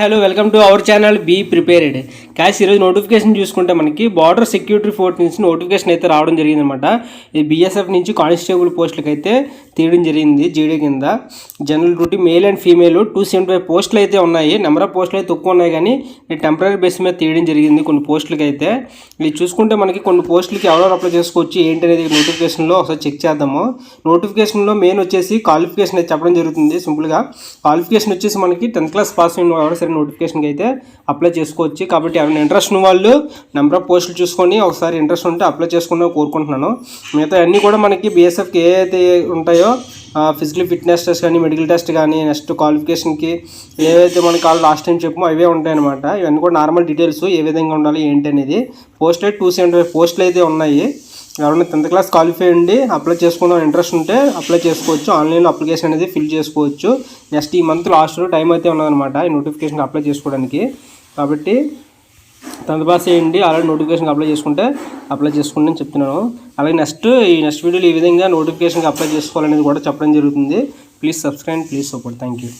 Hello welcome to our channel be prepared cash ఈరోజు notification చూసుకుంటే మనకి బార్డర్ సెక్యూరిటీ ఫోర్స్ నుంచి నోటిఫికేషన్ అయితే రావడం జరిగిందనమాట ఇది బీఎస్ఎఫ్ నుంచి కానిస్టేబుల్ పోస్టులకు అయితే తీయడం జరిగింది జీడీ కింద. General duty male and female two seventy five పోస్టులు అయితే ఉన్నాయి. నెంబర్ ఆఫ్ పోస్టులు అయితే తక్కువ ఉన్నాయి కానీ టెంపరీ బేస్ మీద తీయడం జరిగింది కొన్ని పోస్టులకి అయితే. ఇది చూసుకుంటే మనకి కొన్ని పోస్టులకి ఎవరెవరు అప్లై చేసుకోవచ్చు ఏంటి అనేది నోటిఫికేషన్లో ఒకసారి చెక్ చేద్దాము. నోటిఫికేషన్లో మెయిన్ వచ్చేసి క్వాలిఫికేషన్ అయితే చెప్పడం జరుగుతుంది. సింపుల్గా క్వాలిఫికేషన్ వచ్చేసి మనకి టెన్త్ క్లాస్ పాస్ అయిన కంపల్సరీ నోటిఫికేషన్కి అయితే అప్లై చేసుకోవచ్చు. కాబట్టి ఎవరైనా ఇంట్రెస్ట్ ఉన్న వాళ్ళు నెంబర్ ఆఫ్ పోస్టులు చూసుకొని ఒకసారి ఇంట్రెస్ట్ ఉంటే అప్లై చేసుకుందాం కోరుకుంటున్నాను. మిగతా అన్నీ కూడా మనకి బీఎస్ఎఫ్కి ఏ అయితే ఉంటాయో ఫిజికల్ ఫిట్నెస్ టెస్ట్ కానీ మెడికల్ టెస్ట్ కానీ నెక్స్ట్ క్వాలిఫికేషన్కి ఏవైతే మనకి వాళ్ళు లాస్ట్ టైం చెప్పమో అవే ఉంటాయన్నమాట. ఇవన్నీ కూడా నార్మల్ డీటెయిల్స్ ఏ విధంగా ఉండాలి ఏంటి అనేది. పోస్ట్ అయితే టూ సెవెంటీ ఫైవ్ పోస్టులు అయితే ఉన్నాయి. ఎవరైనా టెన్త్ క్లాస్ క్వాలిఫై అండి అప్లై చేసుకుందాం ఇంట్రెస్ట్ ఉంటే అప్లై చేసుకోవచ్చు. ఆన్లైన్లో అప్లికేషన్ అనేది ఫిల్ చేసుకోవచ్చు. నెక్స్ట్ ఈ మంత్ లాస్ట్ టైం అయితే ఉన్నదనమాట ఈ నోటిఫికేషన్ అప్లై చేసుకోవడానికి. కాబట్టి టెన్త్ పాస్ చేయండి ఆల్రెడీ నోటిఫికేషన్ అప్లై చేసుకుంటే అప్లై చేసుకోండి అని చెప్తున్నాను. అలాగే నెక్స్ట్ ఈ నెక్స్ట్ వీడియోలో ఈ విధంగా నోటిఫికేషన్కి అప్లై చేసుకోవాలనేది కూడా చెప్పడం జరుగుతుంది. Please subscribe please support. Thank you.